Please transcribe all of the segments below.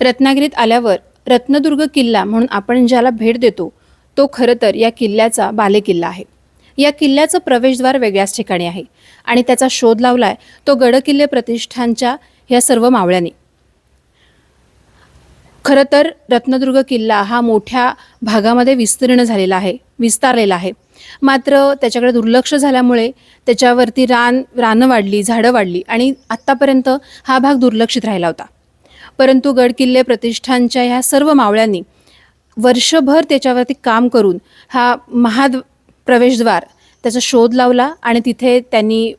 रत्नागिरीत आल्यावर रत्नदुर्ग किल्ला म्हणून आपण ज्याला भेट देतो तो खरं तर या किल्ल्याचा बालेकिल्ला आहे. या किल्ल्याचं प्रवेशद्वार वेगळ्याच ठिकाणी आहे आणि त्याचा शोध लावलाय तो गडकिल्ले प्रतिष्ठानच्या ह्या सर्व मावळ्यांनी. खरं तर रत्नदुर्ग किल्ला हा मोठ्या भागामध्ये विस्तीर्ण झालेला आहे विस्तारलेला आहे. मात्र त्याच्याकडे दुर्लक्ष झाल्यामुळे त्याच्यावरती रान रानं वाढली झाडं वाढली आणि आत्तापर्यंत हा भाग दुर्लक्षित राहिला होता. परंतु गडकिल्ले प्रतिष्ठानच्या ह्या सर्व मावळ्यांनी वर्षभर त्याच्यावरती काम करून हा महाद प्रवेशद्वार त्याचा शोध लावला आणि तिथे त्यांनी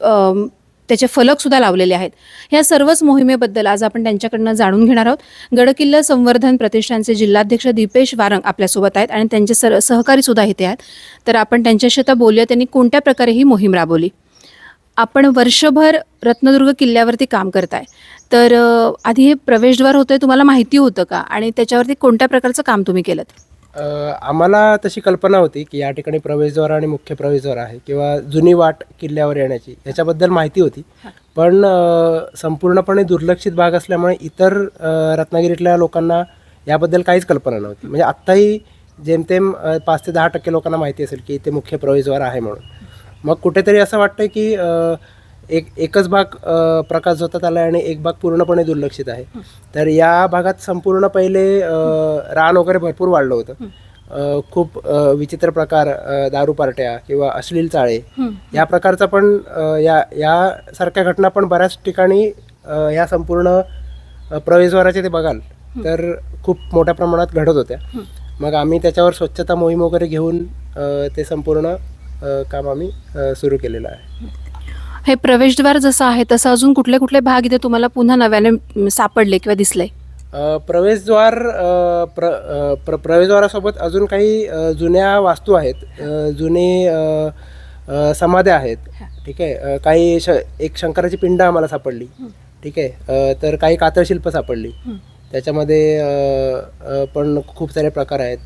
त्याचे फलकसुद्धा लावलेले आहेत. ह्या सर्वच मोहिमेबद्दल आज आपण त्यांच्याकडनं जाणून घेणार आहोत. गडकिल्ला संवर्धन प्रतिष्ठानचे जिल्हाध्यक्ष दीपेश वारंग आपल्यासोबत आहेत आणि त्यांचे सर सहकारीसुद्धा इथे आहेत. तर आपण त्यांच्याशी आता बोलूया त्यांनी कोणत्या प्रकारे ही मोहीम राबवली? आपण वर्षभर रत्नदुर्ग किल्ल्यावरती काम करताय. तर आधी हे प्रवेशद्वार होतं तुम्हाला माहिती होतं का? आणि त्याच्यावरती कोणत्या प्रकारचं काम तुम्ही केलं आम्हाला तशी कल्पना होती की या ठिकाणी प्रवेशद्वार आणि मुख्य प्रवेशद्वार आहे किंवा जुनी वाट किल्ल्यावर येण्याची. याच्याबद्दल माहिती होती. पण संपूर्णपणे दुर्लक्षित भाग असल्यामुळे इतर रत्नागिरीतल्या लोकांना याबद्दल काहीच कल्पना नव्हती. म्हणजे आत्ताही जेमतेम पाच ते दहा टक्के लोकांना माहिती असेल की इथे मुख्य प्रवेशद्वार आहे म्हणून. मग कुठेतरी असं वाटतं की एक एकच भाग प्रकाश झोतात आला आणि एक भाग पूर्णपणे दुर्लक्षित आहे. तर या भागात संपूर्ण पहिले रान वगैरे भरपूर वाढलं होतं. खूप विचित्र प्रकार दारू पार्ट्या किंवा अश्लील चाळे या प्रकारचा पण या यासारख्या घटना पण बऱ्याच ठिकाणी या संपूर्ण प्रवेशद्वाराचे ते बघाल तर खूप मोठ्या प्रमाणात घडत होत्या. मग आम्ही त्याच्यावर स्वच्छता मोहीम वगैरे घेऊन ते संपूर्ण काम आम्ही सुरू केलेलं आहे. हे प्रवेशद्वार जसं आहे तसं अजून कुठले कुठले भाग इथे तुम्हाला पुन्हा नव्याने सापडले किंवा दिसले? प्रवेशद्वार प्र प्र प्रवेशद्वारासोबत अजून काही जुन्या वास्तू आहेत. जुने समाध्या आहेत. ठीक आहे? काही श एक शंकराची पिंड आम्हाला सापडली. ठीक आहे? तर काही कातळशिल्प सापडली. त्याच्यामध्ये पण खूप सारे प्रकार आहेत.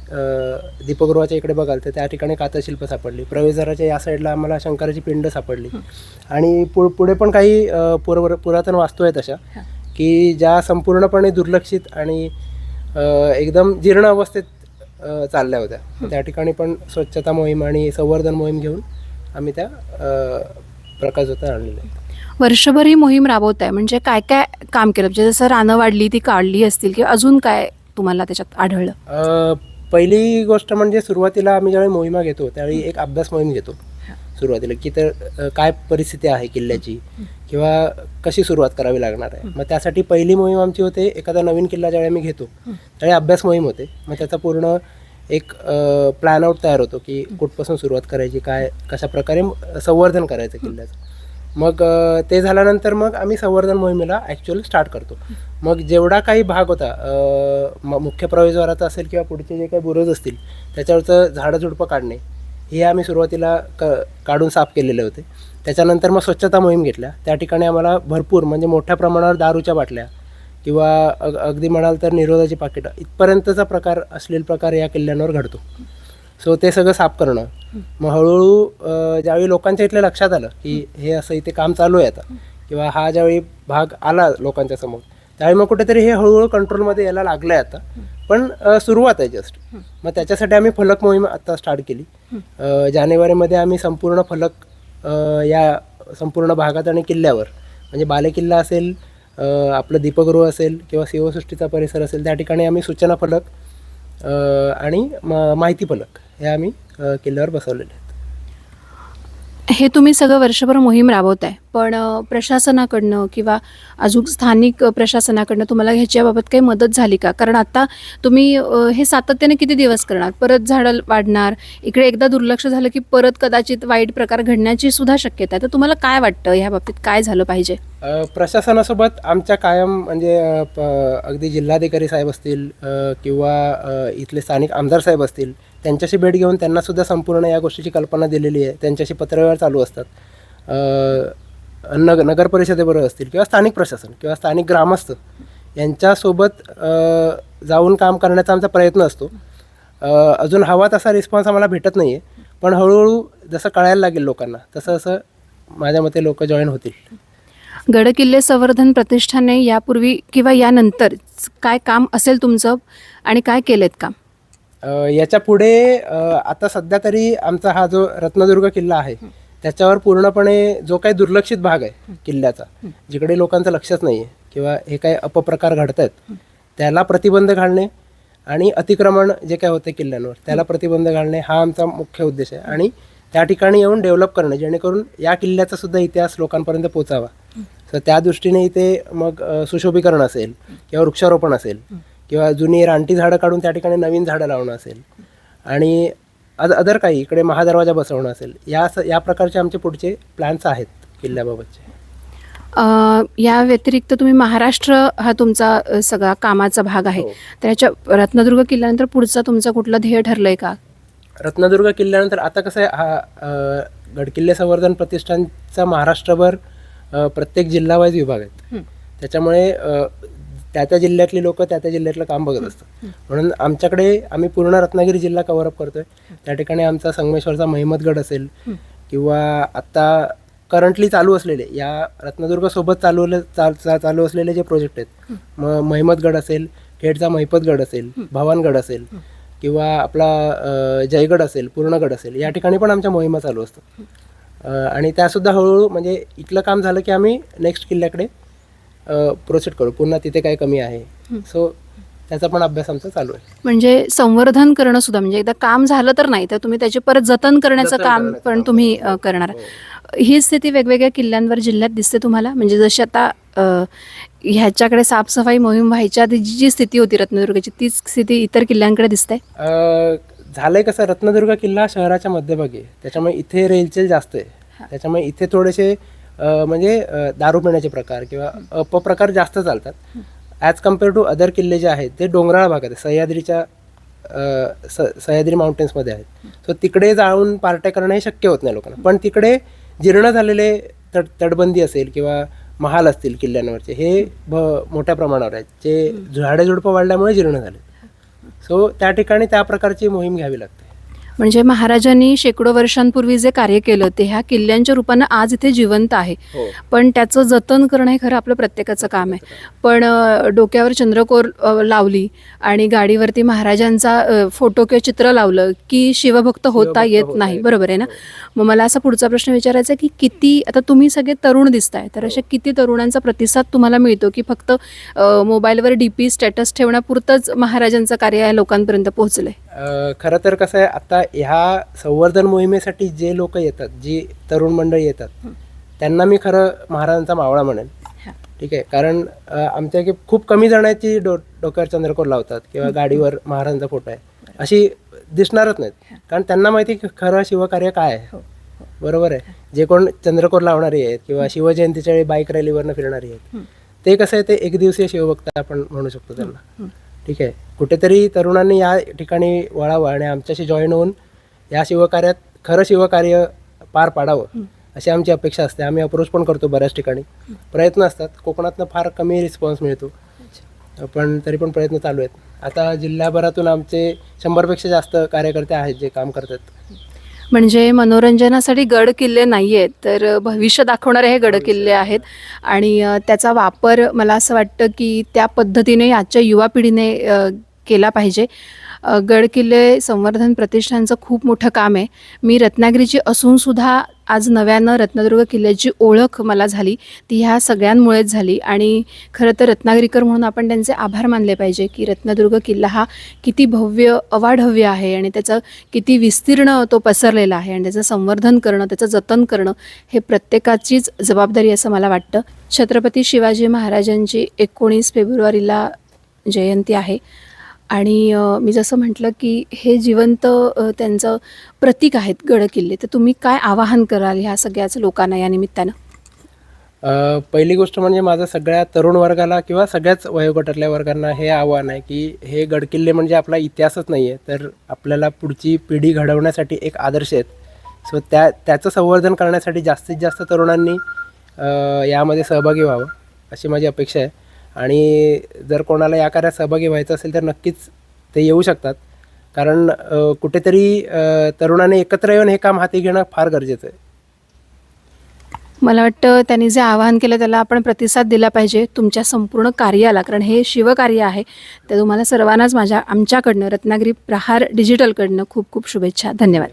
दीपगृहाच्या इकडे बघाल तर त्या ठिकाणी कातळशिल्प सापडली. प्रवेशद्वाराच्या या साईडला आम्हाला शंकराची पिंड सापडली. आणि पु पुढे पण काही अ, पूर्व पुरातन वास्तू आहेत अशा की ज्या संपूर्णपणे दुर्लक्षित आणि एकदम जीर्ण अवस्थेत चालल्या होत्या. त्या ठिकाणी पण स्वच्छता मोहीम आणि संवर्धन मोहीम घेऊन आम्ही त्या प्रकाश होता आणलेल्या वर्षभर ही मोहीम राबवताय. म्हणजे काय काय काम केलं? म्हणजे जसं रानं वाढली ती काढली असतील किंवा अजून काय तुम्हाला त्याच्यात आढळलं? पहिली गोष्ट म्हणजे सुरुवातीला आम्ही ज्यावेळी मोहिमा घेतो त्यावेळी एक अभ्यास मोहीम घेतो. सुरुवातीला की तर काय परिस्थिती आहे किल्ल्याची किंवा कशी सुरुवात करावी लागणार आहे. मग त्यासाठी पहिली मोहीम आमची होते एखादा नवीन किल्ला ज्यावेळी आम्ही घेतो त्यावेळी अभ्यास मोहीम होते. मग त्याचा पूर्ण एक प्लॅन आउट तयार होतो की कुठपासून सुरुवात करायची काय कशा प्रकारे संवर्धन करायचं किल्ल्याचं. मग ते झाल्यानंतर मग आम्ही संवर्धन मोहिमेला ॲक्च्युअल स्टार्ट करतो. मग जेवढा काही भाग होता म- मुख्य प्रवेशद्वाराचा असेल किंवा पुढचे जे काही बुरज असतील त्याच्यावरचं झाडं झुडपं काढणे हे आम्ही सुरुवातीला क काढून साफ केलेले होते. त्याच्यानंतर मग स्वच्छता मोहीम घेतल्या. त्या ठिकाणी आम्हाला भरपूर म्हणजे मोठ्या प्रमाणावर दारूच्या बाटल्या किंवा अग अगदी म्हणाल तर निरोधाची पाकिटं इथपर्यंतचा प्रकार असलेला प्रकार या किल्ल्यांवर घडतो. सो ते सगळं साफ करणं. मग हळूहळू ज्यावेळी लोकांच्या इथल्या लक्षात आलं की हे असं इथे काम चालू आहे आता किंवा हा ज्यावेळी भाग आला लोकांच्या समोर त्यावेळी मग कुठेतरी हे हळूहळू कंट्रोलमध्ये यायला लागलं आहे आता. पण सुरुवात आहे जस्ट मग त्याच्यासाठी आम्ही फलक मोहीम आता स्टार्ट केली. जानेवारीमध्ये आम्ही संपूर्ण फलक या संपूर्ण भागात आणि किल्ल्यावर म्हणजे बालेकिल्ला असेल आपलं दीपगृह असेल किंवा शिवसृष्टीचा परिसर असेल त्या ठिकाणी आम्ही सूचना फलक आणि म- माहिती फलक हे आम्ही किल्ल्यावर बसवलेले आहेत. हे तुम्ही सगळं वर्षभर मोहीम राबवताय. पण प्रशासनाकडनं किंवा अजून स्थानिक प्रशासनाकडनं तुम्हाला ह्याच्याबाबत काही मदत झाली का? कारण आता तुम्ही हे सातत्याने किती दिवस करणार? परत झाडं वाढणार. इकडे एकदा दुर्लक्ष झालं की परत कदाचित वाईट प्रकार घडण्याची सुद्धा शक्यता आहे. तर तुम्हाला काय वाटतं? ह्या बाबतीत काय झालं पाहिजे? प्रशासनासोबत आमच्या कायम म्हणजे प- अगदी जिल्हाधिकारी साहेब असतील किंवा इथले स्थानिक आमदार साहेब असतील त्यांच्याशी भेट घेऊन त्यांनासुद्धा संपूर्ण या गोष्टीची कल्पना दिलेली आहे. त्यांच्याशी पत्रव्यवहार चालू असतात. नग नगर परिषदेबरोबर असतील किंवा स्थानिक प्रशासन किंवा स्थानिक ग्रामस्थ यांच्यासोबत जाऊन काम करण्याचा आमचा प्रयत्न असतो. अजून हवा तसा रिस्पॉन्स आम्हाला भेटत नाही आहे पण हळूहळू जसं कळायला लागेल लोकांना तसं असं माझ्या मते लोक जॉईन होतील. गडकिल्ले संवर्धन प्रतिष्ठाने यापूर्वी किंवा यानंतर काय काम असेल तुमचं? आणि काय केलेत काम? याच्यापुढे आता सध्या तरी आमचा हा जो रत्नदुर्ग किल्ला आहे त्याच्यावर पूर्णपणे जो काही दुर्लक्षित भाग आहे किल्ल्याचा जिकडे लोकांचं लक्षच नाही आहे किंवा हे काही अपप्रकार घडत आहेत त्याला प्रतिबंध घालणे आणि अतिक्रमण जे काय होते किल्ल्यांवर त्याला प्रतिबंध घालणे हा आमचा मुख्य उद्देश आहे. आणि त्या ठिकाणी येऊन डेव्हलप करणे जेणेकरून या किल्ल्याचा सुद्धा इतिहास लोकांपर्यंत पोचावा. तर त्या दृष्टीने इथे मग सुशोभीकरण असेल किंवा वृक्षारोपण असेल किंवा जुनी रानटी झाडं काढून त्या ठिकाणी नवीन झाडं लावणं असेल. आणि अद अदर काही इकडे महादरवाजा बसवणं असेल. या स या प्रकारचे आमचे पुढचे प्लॅन्स आहेत किल्ल्याबाबतचे. या व्यतिरिक्त तुम्ही महाराष्ट्र हा तुमचा सगळा कामाचा भाग आहे. हो. त्याच्या रत्नदुर्ग किल्ल्यानंतर पुढचा तुमचा कुठलं ध्येय ठरलंय का? रत्नदुर्ग किल्ल्यानंतर आता कसं आहे हा गडकिल्ले संवर्धन प्रतिष्ठानचा महाराष्ट्रभर प्रत्येक जिल्हावाईज विभाग आहेत. त्याच्यामुळे त्या त्या जिल्ह्यातली लोक त्या त्या जिल्ह्यातलं काम बघत असतात. म्हणून आमच्याकडे आम्ही पूर्ण रत्नागिरी जिल्हा कव्हरअप करतोय. त्या ठिकाणी आमचा संगमेश्वरचा महिमतगड असेल किंवा आत्ता करंटली चालू असलेले या रत्नदुर्गसोबत चालू चाल चा- चालू असलेले जे प्रोजेक्ट आहेत मग महिमतगड असेल खेडचा महिपतगड असेल भवानगड असेल किंवा आपला जयगड असेल पूर्णगड असेल या ठिकाणी पण आमच्या मोहिमा चालू असतात. आणि त्यासुद्धा हळूहळू म्हणजे इथलं काम झालं की आम्ही नेक्स्ट किल्ल्याकडे प्रोसेड करू. पुन्हा तिथे काय कमी आहे. सो त्याचा पण अभ्यास आमचा चालू आहे. म्हणजे संवर्धन करणं सुद्धा म्हणजे एकदा काम झालं तर नाही तर तुम्ही त्याचे परत जतन करण्याचं काम पण. तुम्ही अ, करणार ही. स्थिती वेगवेगळ्या किल्ल्यांवर जिल्ह्यात दिसते तुम्हाला? म्हणजे जशी आता ह्याच्याकडे साफसफाई मोहीम व्हायच्या आधी जी जी स्थिती होती रत्नदुर्गची तीच स्थिती इतर किल्ल्यांकडे दिसते? झालंय कसं रत्नदुर्ग किल्ला शहराच्या मध्यभागी त्याच्यामुळे इथे रेलचेल जास्त आहे. त्याच्यामुळे इथे थोडेसे म्हणजे दारू पिण्याचे प्रकार किंवा अपप्रकार जास्त चालतात. ॲज कंपेअर टू अदर किल्ले जे आहेत ते डोंगराळ भागात आहे सह्याद्रीच्या स सह्याद्री माउंटेन्समध्ये आहेत. सो तिकडे जाऊन पार्ट्या करणं हे शक्य होत नाही लोकांना. पण तिकडे जीर्ण झालेले तट तटबंदी असेल किंवा महाल असतील किल्ल्यांवरचे हे भ मोठ्या प्रमाणावर आहेत. जे झाडे झुडपं वाढल्यामुळे जीर्ण झाले सो त्या ठिकाणी त्या प्रकारची मोहीम घ्यावी लागते. म्हणजे महाराजांनी शेकडो वर्षांपूर्वी जे कार्य केलं ते ह्या किल्ल्यांच्या रूपानं आज इथे जिवंत आहे. हो. पण त्याचं जतन करणं हे खरं आपलं प्रत्येकाचं काम आहे. पण डोक्यावर चंद्रकोर लावली आणि गाडीवरती महाराजांचा फोटो किंवा चित्र लावलं की शिवभक्त होता येत नाही. बरोबर आहे ना? हो. मग मला असा पुढचा प्रश्न विचारायचा आहे की किती आता तुम्ही सगळे तरुण दिसताय तर अशा किती तरुणांचा प्रतिसाद तुम्हाला मिळतो की फक्त मोबाईलवर डी पी स्टेटस ठेवण्यापुरतंच महाराजांचं कार्य या लोकांपर्यंत पोहोचलंय? खरं तर कसं आहे आता ह्या संवर्धन मोहिमेसाठी जे लोक येतात जी तरुण मंडळी येतात त्यांना मी खरं महाराजांचा मावळा म्हणेन. हा. ठीक आहे कारण आमच्या की खूप कमी जणांची डो डोक्यावर चंद्रकोर लावतात किंवा गाडीवर महाराजांचा फोटो आहे. अशी दिसणारच नाहीत. कारण त्यांना माहिती की खरं शिवकार्य काय आहे. बरोबर आहे. जे कोण चंद्रकोर लावणारे आहेत किंवा शिवजयंतीच्या वेळी बाईक रॅलीवरनं फिरणारी आहेत. ते कसं आहे ते एक दिवसीय शिवभक्त आपण म्हणू शकतो त्यांना. ठीक आहे. कुठेतरी तरुणांनी या ठिकाणी वळावं आणि आमच्याशी जॉईन होऊन या शिवकार्यात खरं शिवकार्य पार पाडावं अशी आमची अपेक्षा असते. आम्ही अप्रोच पण करतो बऱ्याच ठिकाणी. प्रयत्न असतात. कोकणातनं फार कमी रिस्पॉन्स मिळतो. पण तरी पण प्रयत्न चालू आहेत. आता जिल्ह्याभरातून आमचे शंभरपेक्षा जास्त कार्यकर्ते आहेत जे काम करतात. म्हणजे मनोरंजनासाठी गड किल्ले नाही आहेत तर भविष्य दाखवणारे हे गड किल्ले आहेत. आणि त्याचा वापर मला असं वाटतं की त्या पद्धतीने आजच्या युवा पिढीने केला पाहिजे. गड किल्ले संवर्धन प्रतिष्ठानचं खूप मोठं काम आहे. मी रत्नागिरीची असूनसुद्धा आज नव्यानं रत्नदुर्ग किल्ल्याची ओळख मला झाली. ती ह्या सगळ्यांमुळेच झाली. आणि खरं तर रत्नागिरीकर म्हणून आपण त्यांचे आभार मानले पाहिजे की रत्नदुर्ग किल्ला हा किती भव्य अवाढव्य आहे आणि त्याचं किती विस्तीर्ण तो पसरलेला आहे आणि त्याचं संवर्धन करणं त्याचं जतन करणं हे प्रत्येकाचीच जबाबदारी असं मला वाटतं. छत्रपती शिवाजी महाराजांची एकोणीस फेब्रुवारीला जयंती आहे. आणि मी जसं म्हटलं की हे जिवंत त्यांचं प्रतीक आहेत गड किल्ले तर तुम्ही काय आवाहन कराल ह्या सगळ्याच लोकांना या निमित्तानं? पहिली गोष्ट म्हणजे माझं सगळ्या तरुण वर्गाला किंवा सगळ्याच वयोगटातल्या वर्गांना हे आव्हान आहे की हे गडकिल्ले म्हणजे आपला इतिहासच नाही आहे. तर आपल्याला पुढची पिढी घडवण्यासाठी एक आदर्श आहेत. सो त्या त्याचं संवर्धन करण्यासाठी जास्तीत जास्त तरुणांनी यामध्ये सहभागी व्हावं अशी माझी अपेक्षा आहे. आणि जर कोणाला या कार्यात सहभागी व्हायचं असेल तर नक्कीच ते येऊ शकतात. कारण कुठेतरी तरुणाने एकत्र येऊन हे काम हाती घेणं फार गरजेचं आहे. मला वाटतं त्यांनी जे आवाहन केलं त्याला आपण प्रतिसाद दिला पाहिजे तुमच्या संपूर्ण कार्याला. कारण हे शिवकार्य आहे. तर तुम्हाला सर्वांनाच माझ्या आमच्याकडनं रत्नागिरी प्रहार डिजिटलकडनं खूप खूप शुभेच्छा. धन्यवाद.